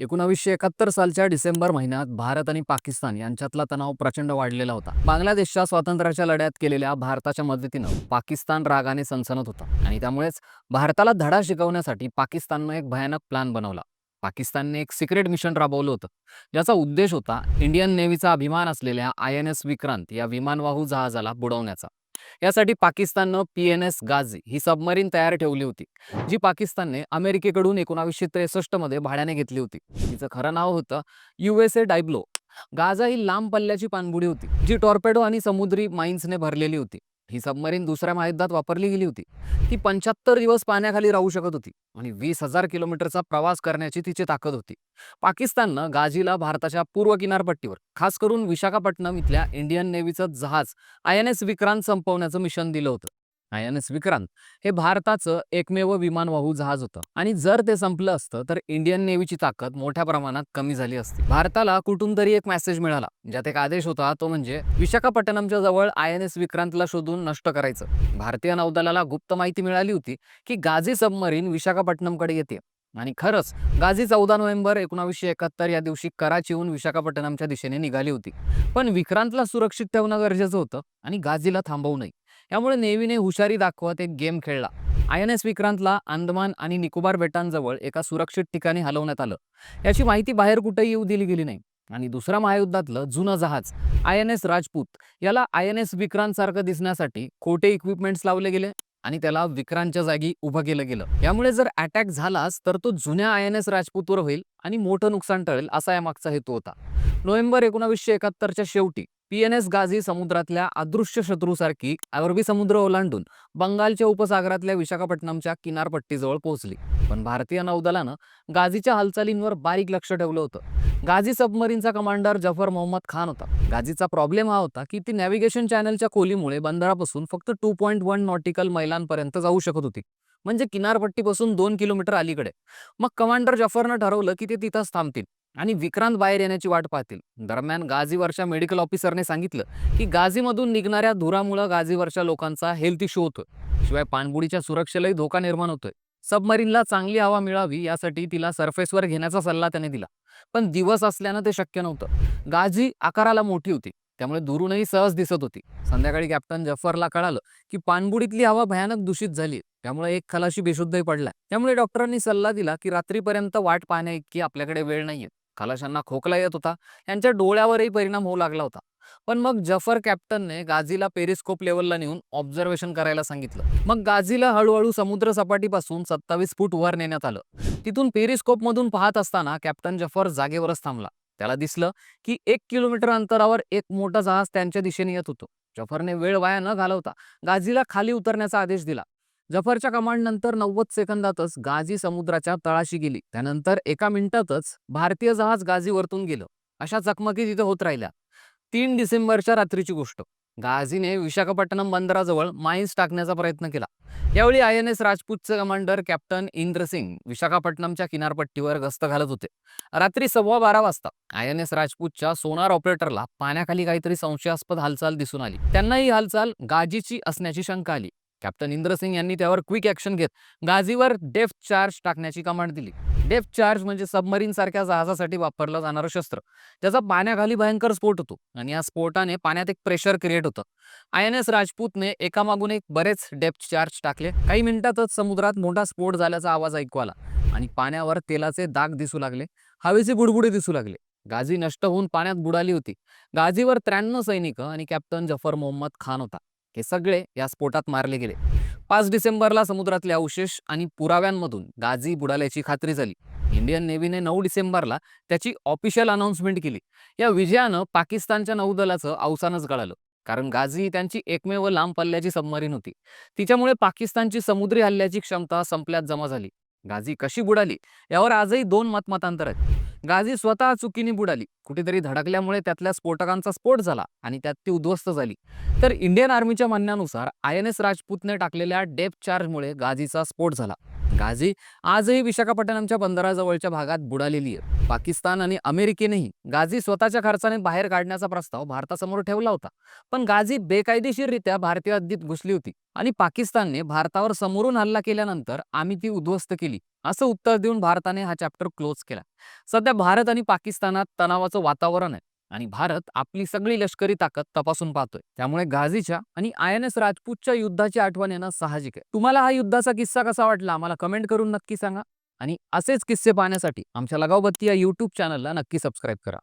एकोणावीसशे एकाहत्तर सालच्या डिसेंबर महिन्यात भारत आणि पाकिस्तान यांच्यातला तणाव प्रचंड वाढलेला होता. बांगलादेशच्या स्वातंत्र्याच्या लढ्यात केलेल्या भारताच्या मदतीनं पाकिस्तान रागाने सनसनत होता आणि त्यामुळेच भारताला धडा शिकवण्यासाठी पाकिस्ताननं एक भयानक प्लान बनवला. पाकिस्तानने एक सिक्रेट मिशन राबवलं होतं. ज्याचा उद्देश होता इंडियन नेव्हीचा अभिमान असलेल्या आय एन एस विक्रांत या विमानवाहू जहाजाला बुडवण्याचा. यासाठी पाकिस्ताननं पी एन एस गाझी ही सबमरीन तयार ठेवली होती जी पाकिस्तानने अमेरिकेकडून एकोणावीसशे त्रेसष्टमध्ये भाड्याने घेतली होती. तिचं खरं नाव होतं यू एस ए डायब्लो. गाझा ही लांब पल्ल्याची पाणबुडी होती जी टॉर्पेडो आणि समुद्री माइन्सने भरलेली होती. ही सबमरीन दुसऱ्या महायुद्धात वापरली गेली होती. ती पंच्याहत्तर दिवस पाण्याखाली राहू शकत होती आणि वीस हजार किलोमीटरचा प्रवास करण्याची तिची ताकद होती. पाकिस्ताननं गाझीला भारताच्या पूर्व किनारपट्टीवर खास करून विशाखापट्टणम इथल्या इंडियन नेव्हीचं जहाज आय एन एस विक्रांत संपवण्याचं मिशन दिलं होतं. आय एन एस विक्रांत हे भारताचं एकमेव विमानवाहू जहाज होतं. आणि जर ते संपलं असतं तर इंडियन नेव्हीची ताकद मोठ्या प्रमाणात कमी झाली असती. भारताला कुठून तरी एक मेसेज मिळाला ज्यात एक आदेश होता तो म्हणजे विशाखापट्टणमच्या जवळ आय एन एस विक्रांतला शोधून नष्ट करायचं. भारतीय नौदलाला गुप्त माहिती मिळाली होती की गाझी सबमरीन विशाखापट्टणमकडे येते. आणि खरंच गाझी चौदा नोव्हेंबर एकोणावीसशे एकाहत्तर या दिवशी कराचीहून विशाखापट्टणमच्या दिशेने निघाली होती. पण विक्रांतला सुरक्षित ठेवणं गरजेचं होतं आणि गाझीला थांबवू नये. यामुळे नेव्हीने हुशारी दाखवत एक गेम खेळला. आय एन एस विक्रांतला अंदमान आणि निकोबार बेटांजवळ एका सुरक्षित ठिकाणी हलवण्यात आलं. याची माहिती बाहेर कुठेही येऊ दिली गेली नाही. आणि दुसऱ्या महायुद्धातलं जुनं जहाज आय एन एस राजपूत याला आय एन एस विक्रांत सारखं दिसण्यासाठी खोटे इक्विपमेंट्स लावले गेले. आणि त्याला विक्रांतच्या जागी उभं केलं गेलं. यामुळे जर अटॅक झालाच तर तो जुन्या आय एन एस राजपूतवर होईल आणि मोठं नुकसान टळेल असा या मागचा हेतू होता. नोव्हेंबर एकोणावीसशे एकाहत्तरच्या शेवटी पी एन एस गाझी समुद्रातल्या अदृश्य शत्रूसारखी अरबी समुद्र ओलांडून बंगालच्या उपसागरातल्या विशाखापट्टणमच्या किनारपट्टीजवळ पोहोचली. पण भारतीय नौदलानं गाझीच्या हालचालींवर बारीक लक्ष ठेवलं होतं. गाझी सबमरीनचा कमांडर जफर मोहम्मद खान होता. गाझीचा प्रॉब्लेम हा होता की ती नॅव्हिगेशन चॅनलच्या खोलीमुळे बंदरापासून फक्त टू पॉईंट वन नॉटिकल मैलांपर्यंत जाऊ शकत होती. म्हणजे किनारपट्टीपासून दोन किलोमीटर अलीकडे. मग कमांडर जफरनं ठरवलं की ते तिथंच थांबतील आणि विक्रांत बाहेर येण्याची वाट पाहतील. दरम्यान गाझीवरच्या मेडिकल ऑफिसरने सांगितलं की गाझीमधून निघणाऱ्या धुरामुळं गाझीवरच्या लोकांचा हेल्थ इश्यू होतोय. शिवाय पाणबुडीच्या सुरक्षेलाही धोका निर्माण होतोय. सबमरीनला चांगली हवा मिळावी यासाठी तिला सरफेसवर घेण्याचा सल्ला त्याने दिला. पण दिवस असल्यानं ते शक्य नव्हतं. गाझी आकाराला मोठी होती. त्यामुळे दुरूनही सहज दिसत होती. संध्याकाळी कॅप्टन जफरला कळालं की पाणबुडीतली हवा भयानक दूषित झाली. त्यामुळे एक खलाशी बेशुद्धही पडलाय त्यामुळे डॉक्टरांनी सल्ला दिला की रात्रीपर्यंत वाट पाहण्याइतकी आपल्याकडे वेळ नाहीये. खलाशांना खोकला येत होता. त्यांच्या डोळ्यावरही परिणाम होऊ लागला होता. पण मग जफर कॅप्टनने गाझीला पेरिस्कोप लेवलला नेऊन ऑब्झर्वेशन करायला सांगितलं. मग गाझीला हळूहळू समुद्र सपाटीपासून सत्तावीस फूट वर नेण्यात आलं. तिथून पेरिस्कोप मधून पाहत असताना कॅप्टन जफर जागेवरच थांबला. त्याला दिसलं की एक किलोमीटर अंतरावर एक मोठा जहाज त्यांच्या दिशेने येत होतो. जफरने वेळ वाया न घालवता गाझीला खाली उतरण्याचा आदेश दिला. जफरच्या कमांड नंतर नव्वद सेकंदातच गाझी समुद्राच्या तळाशी गेली. त्यानंतर एका मिनिटातच भारतीय जहाज गाझीवरतून गेलं. अशा चकमकी तिथे होत राहिल्या. तीन डिसेंबरच्या रात्रीची गोष्ट. गाझीने विशाखापट्टणम बंदराजवळ माइन्स टाकण्याचा प्रयत्न केला. यावेळी आय एन एस राजपूतचे कमांडर कॅप्टन इंद्र सिंग विशाखापट्टणमच्या किनारपट्टीवर गस्त घालत होते. रात्री सव्वा बारा वाजता आय एन एस राजपूतच्या सोनार ऑपरेटरला पाण्याखाली काहीतरी संशयास्पद हालचाल दिसून आली. त्यांना ही हालचाल गाजीची असण्याची शंका आली. कॅप्टन इंद्र सिंग यांनी त्यावर क्विक ॲक्शन घेत गाझीवर डेफ चार्ज टाकण्याची कमांड दिली. डेफ चार्ज म्हणजे सबमरीन सारख्या जहाजासाठी वापरलं जाणारं शस्त्र. त्याचा पाण्याखाली भयंकर स्फोट होतो आणि या स्फोटाने पाण्यात एक प्रेशर क्रिएट होतं. आय एन एस राजपूतने एकामागून एक बरेच डेप्थ चार्ज टाकले. काही मिनिटातच समुद्रात मोठा स्फोट झाल्याचा आवाज ऐकू आला आणि पाण्यावर तेलाचे दाग दिसू लागले. हवेचे बुडबुडे दिसू लागले. गाझी नष्ट होऊन पाण्यात बुडाली होती. गाझीवर त्र्याण्णव सैनिक आणि कॅप्टन जफर मोहम्मद खान होता. हे सगळे या स्फोटात मारले गेले. पाच डिसेंबरला समुद्रातले अवशेष आणि पुराव्यांमधून गाझी बुडाल्याची खात्री झाली. इंडियन नेव्हीने नऊ डिसेंबरला त्याची ऑफिशियल अनाऊन्समेंट केली. या विजयानं पाकिस्तानच्या नौदलाचं अवसानच गळालं. कारण गाझी ही त्यांची एकमेव लांब पल्ल्याची सबमरीन होती. तिच्यामुळे पाकिस्तानची समुद्री हल्ल्याची क्षमता संपल्यात जमा झाली. गाझी कशी बुडाली यावर आजही दोन मतमतांतर आहेत. गाझी स्वतः चुकीने बुडाली. कुठेतरी धडकल्यामुळे त्यातल्या स्फोटकांचा स्फोट झाला आणि त्यात ती उद्ध्वस्त झाली. तर इंडियन आर्मीच्या म्हणण्यानुसार आय एन एस राजपूतने टाकलेल्या डेप चार्जमुळे गाझीचा स्फोट झाला. गाझी आजही विशाखापट्टणमच्या बंदराजवळच्या भागात बुडालेली आहे पाकिस्तान आणि अमेरिकेनेही गाझी स्वतःच्या खर्चाने बाहेर काढण्याचा प्रस्ताव भारतासमोर ठेवला होता. पण गाझी बेकायदेशीररित्या भारतीय हद्दीत घुसली होती आणि पाकिस्तानने भारतावर समोरून हल्ला केल्यानंतर आम्ही ती उद्ध्वस्त केली असं उत्तर देऊन भारताने हा चॅप्टर क्लोज केला. सध्या भारत आणि पाकिस्तानात तणावाचं वातावरण आहे. आणि भारत आपली सगळी लष्करी ताकद तपासून पाहतोय. त्यामुळे गाझीच्या आणि आय एन एस राजपूतच्या युद्धाची आठवण येणं साहजिक आहे. तुम्हाला हा युद्धाचा किस्सा कसा वाटला? आम्हाला कमेंट करून नक्की सांगा. आणि असेच किस्से पाहण्यासाठी आमच्या लगावबत्ती या यूट्यूब चॅनलला नक्की सबस्क्राईब करा.